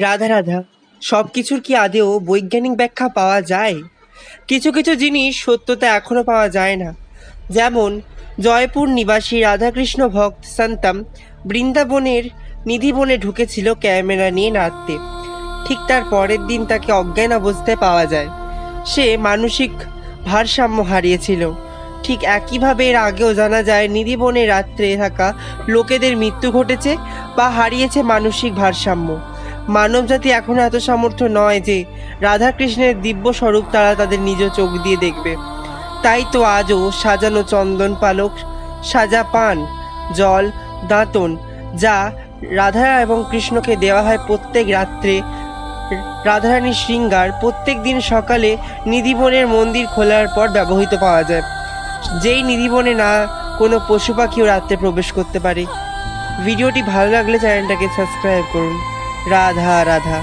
রাধা রাধা সব কিছুর কি আদেও বৈজ্ঞানিক ব্যাখ্যা পাওয়া যায়? কিছু কিছু জিনিস সত্যতা এখনও পাওয়া যায় না। যেমন, জয়পুর নিবাসী রাধাকৃষ্ণ ভক্ত সন্তম বৃন্দাবনের নিধিবনে ঢুকেছিল ক্যামেরা নিয়ে নাচতে ঠিক তার পরের দিন তাকে অজ্ঞান অবস্থায় পাওয়া যায়। সে মানসিক ভারসাম্য হারিয়েছিল। ঠিক একইভাবে এর আগেও জানা যায় নিধিবনে রাত্রে থাকা লোকেদের মৃত্যু ঘটেছে বা হারিয়েছে মানসিক ভারসাম্য। মানবজাতি এখনও এত সামর্থ্য নয় যে রাধাকৃষ্ণের দিব্য স্বরূপ তারা তাদের নিজ চোখ দিয়ে দেখবে। তাই তো আজও সাজানো চন্দন পালক, সাজা পান, জল, দাঁতন, যা রাধা এবং কৃষ্ণকে দেওয়া হয় প্রত্যেক রাত্রে। রাধারানীর শৃঙ্গার প্রত্যেক দিন সকালে নিধিবনের মন্দির খোলার পর ব্যবহৃত পাওয়া যায়। যেই নিধিবনে না কোনো পশু পাখিও রাত্রে প্রবেশ করতে পারে। ভিডিওটি ভালো লাগলে চ্যানেলটাকে সাবস্ক্রাইব করুন। রাধা রাধা